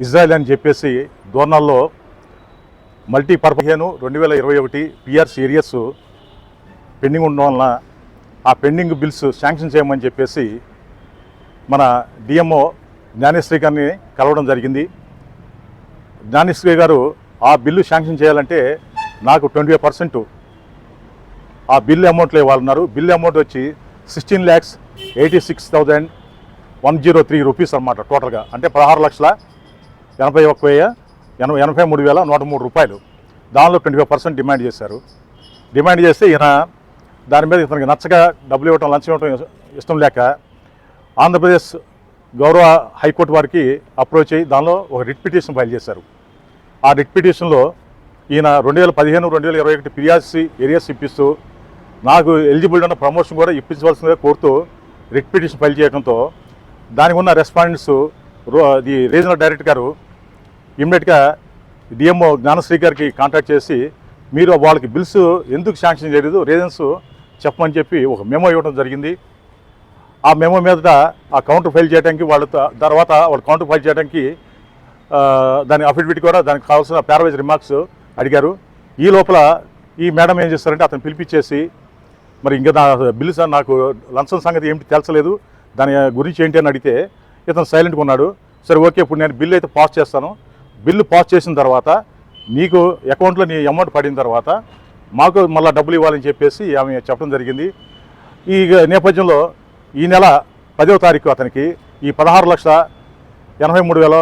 Israel అని చెప్పేసి దోర్నాల్లో multi పర్పహేను రెండు వేల ఇరవై ఒకటి పిఆర్ సీరియస్ పెండింగ్ ఉండడం వలన ఆ పెండింగ్ బిల్స్ శాంక్షన్ చేయమని చెప్పేసి మన డిఎంఓ జ్ఞానేశ్వరి గారిని కలవడం జరిగింది. జ్ఞానేశ్వరి గారు ఆ బిల్లు శాంక్షన్ చేయాలంటే నాకు ట్వంటీ పర్సెంట్ ఆ బిల్ అమౌంట్లో ఇవ్వాలన్నారు బిల్ అమౌంట్ వచ్చి sixteen lakhs eighty six thousand one zero three rupees అనమాట టోటల్గా. అంటే పదహారు లక్షల ఎనభై ఒక్క వెయ్యి ఎనభై ఎనభై మూడు వేల నూట మూడు రూపాయలు. దానిలో ట్వంటీ ఫైవ్ పర్సెంట్ డిమాండ్ చేశారు. డిమాండ్ చేస్తే ఈయన దాని మీద ఇతనికి నచ్చక డబ్బులు ఇవ్వటం లంచం ఇవ్వటం ఇష్టం లేక ఆంధ్రప్రదేశ్ గౌరవ హైకోర్టు వారికి అప్రోచ్ అయ్యి దానిలో ఒక రిట్ పిటిషన్ ఫైల్ చేశారు. ఆ రిట్ పిటిషన్లో ఈయన రెండు వేల పదిహేను రెండు వేల ఇరవై ఒకటి పియాసి ఏరియాస్ ఇప్పిస్తూ నాకు ఎలిజిబుల్ ఉన్న ప్రమోషన్ కూడా ఇప్పించవలసిందిగా కోరుతూ రిట్ పిటిషన్ ఫైల్ చేయడంతో దానికి ఉన్న రెస్పాండెంట్స్ ది రీజనల్ డైరెక్టర్ గారు ఇమ్మీడియట్గా డిఎంఓ జ్ఞానశ్రీ గారికి కాంటాక్ట్ చేసి మీరు వాళ్ళకి బిల్స్ ఎందుకు శాంక్షన్ చేయలేదు రీజన్స్ చెప్పమని చెప్పి ఒక మెమో ఇవ్వడం జరిగింది. ఆ మెమో మీద ఆ కౌంటర్ ఫైల్ చేయడానికి వాళ్ళ తర్వాత వాళ్ళు కౌంటర్ ఫైల్ చేయడానికి దాని అఫిడవిట్ కూడా దానికి కావాల్సిన ప్యారవైజ్ రిమార్క్స్ అడిగారు. ఈ లోపల ఈ మేడం ఏం చేస్తారంటే అతను పిలిపించేసి మరి ఇంకా నా బిల్లు సార్ నాకు లంచం సంగతి ఏమిటి తెలుసలేదు దాని గురించి ఏంటి అని అడిగితే ఇతను సైలెంట్గా ఉన్నాడు. సరే ఓకే ఇప్పుడు నేను బిల్ అయితే పాస్ చేస్తాను. బిల్లు పాస్ చేసిన తర్వాత నీకు అకౌంట్లో నీ అమౌంట్ పడిన తర్వాత మాకు మళ్ళీ డబ్బులు ఇవ్వాలని చెప్పేసి ఆమె చెప్పడం జరిగింది. ఈ నేపథ్యంలో ఈ నెల పదవ తారీఖు అతనికి ఈ పదహారు లక్షల ఎనభై మూడు వేల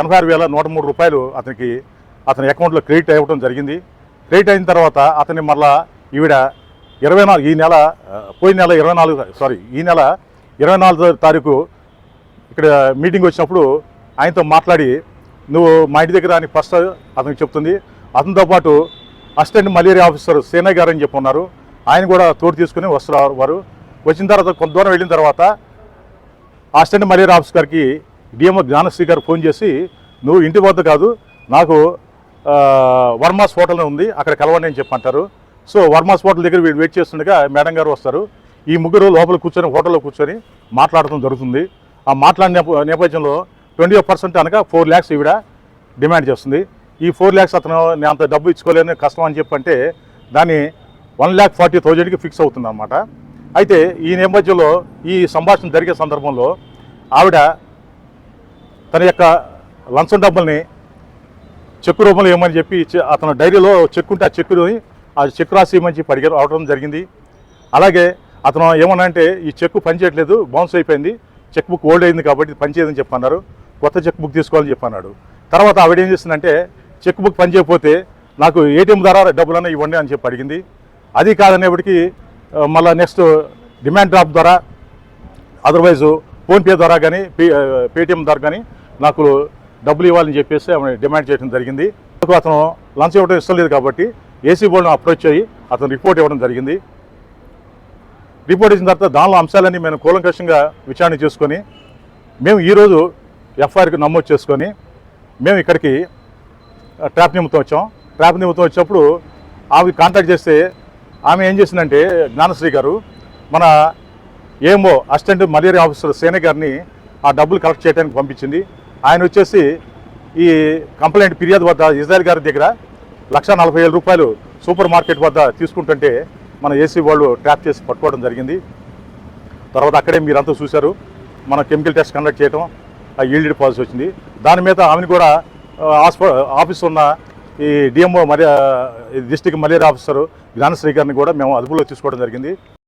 ఎనభై ఆరు వేల నూట మూడు రూపాయలు అతనికి అతని అకౌంట్లో క్రెడిట్ అవ్వడం జరిగింది. క్రెడిట్ అయిన తర్వాత అతన్ని మళ్ళా ఈవిడ ఇరవై నాలుగు ఈ నెల పోయిన నెల ఇరవై నాలుగు సారీ ఈ నెల ఇరవై నాలుగో తారీఖు ఇక్కడ మీటింగ్ వచ్చినప్పుడు ఆయనతో మాట్లాడి నువ్వు మా ఇంటి దగ్గర అని ఫస్ట్ అతనికి చెప్తుంది. అతనితో పాటు అసిస్టెంట్ మలేరియా ఆఫీసర్ సేనయ్య గారు అని చెప్పి ఉన్నారు ఆయన కూడా తోడు తీసుకుని వస్తున్నారు వారు. వచ్చిన తర్వాత కొంత దూరం వెళ్ళిన తర్వాత అసిస్టెంట్ మలేరియా ఆఫీస్ గారికి డిఎంఓ జ్ఞానశ్రీ గారు ఫోన్ చేసి నువ్వు ఇంటి వద్ద కాదు నాకు వర్మాస్ హోటల్ ఉంది అక్కడ కలవండి అని చెప్పంటారు సో వర్మాస్ హోటల్ దగ్గర వీడు వెయిట్ చేస్తుండగా మేడం గారు వస్తారు. ఈ ముగ్గురు లోపల కూర్చొని హోటల్లో కూర్చొని మాట్లాడటం జరుగుతుంది. ఆ మాట్లాడిన నేప- నేపథ్యంలో ట్వంటీ పర్సెంట్ అనగా ఫోర్ ల్యాక్స్ ఈవిడ డిమాండ్ చేస్తుంది. ఈ ఫోర్ ల్యాక్స్ అతను నేను అంత డబ్బు ఇచ్చుకోలేని కష్టం అని చెప్పంటే దాన్ని వన్ ల్యాక్ ఫార్టీ థౌజండ్కి ఫిక్స్ అవుతుంది అనమాట అయితే ఈ నేపథ్యంలో ఈ సంభాషణ జరిగే సందర్భంలో ఆవిడ తన యొక్క లంచం డబ్బుల్ని చెక్కు రూపంలో ఏమని చెప్పి అతను డైరీలో చెక్ ఉంటే ఆ చెక్కుని ఆ చెక్ రాసి ఇవ్వమని చెప్పి అడిగారు అవడం జరిగింది. అలాగే అతను ఏమన్నా అంటే ఈ చెక్కు పనిచేయట్లేదు బౌన్స్ అయిపోయింది చెక్ బుక్ ఓల్డ్ అయింది కాబట్టి పనిచేయదని చెప్పన్నారు. కొత్త చెక్ బుక్ తీసుకోవాలని చెప్పన్నాడు. తర్వాత ఆవిడ ఏం చేసిందంటే చెక్ బుక్ పనిచేయకపోతే నాకు ఏటీఎం ద్వారా డబ్బులన్నా ఇవ్వండి అని చెప్పి అడిగింది. అది కాదనేప్పటికీ మళ్ళీ నెక్స్ట్ డిమాండ్ డ్రాప్ ద్వారా అదర్వైజ్ ఫోన్పే ద్వారా కానీ పే పేటిఎం ద్వారా కానీ నాకు డబ్బులు ఇవ్వాలని చెప్పేసి ఆమె డిమాండ్ చేయడం జరిగింది. నాకు అతను లంచ్ ఇవ్వడం ఇష్టం లేదు కాబట్టి ఏసీ బోర్డును అప్రోచ్ అయ్యి అతను రిపోర్ట్ ఇవ్వడం జరిగింది. రిపోర్ట్ ఇచ్చిన తర్వాత దానిలో అంశాలన్నీ మేము కూలంకషంగా విచారణ చేసుకొని మేము ఈరోజు ఎఫ్ఐఆర్కి నమోదు చేసుకొని మేము ఇక్కడికి ట్రాప్ నిమిత్తం వచ్చాం. ట్రాప్ నిమిత్తం వచ్చినప్పుడు ఆమె కాంటాక్ట్ చేస్తే ఆమె ఏం చేసిందంటే జ్ఞానశ్రీ గారు మన ఏమో అసిస్టెంట్ మలేరియా ఆఫీసర్ సేన గారిని ఆ డబ్బులు కలెక్ట్ చేయడానికి పంపించింది. ఆయన వచ్చేసి ఈ కంప్లైంట్ ఫిర్యాదు వద్ద ఇజ్రాయల్ గారి దగ్గర లక్ష నలభై వేల రూపాయలు సూపర్ మార్కెట్ వద్ద తీసుకుంటుంటే మన ఏసీ వాళ్ళు ట్రాప్ చేసి పట్టుకోవడం జరిగింది. తర్వాత అక్కడే మీరంతా చూశారు. మన కెమికల్ టెస్ట్ కండక్ట్ చేయడం ఈల్డ్ పాలసీ వచ్చింది. దాని మీద ఆమెను కూడా హాస్ప ఆఫీస్ ఉన్న ఈ డిఎంఓ మర్యా డిస్టిక్ మలేరియా ఆఫీసర్ జ్ఞానశ్రీ గారిని కూడా మేము అదుపులో తీసుకోవడం జరిగింది.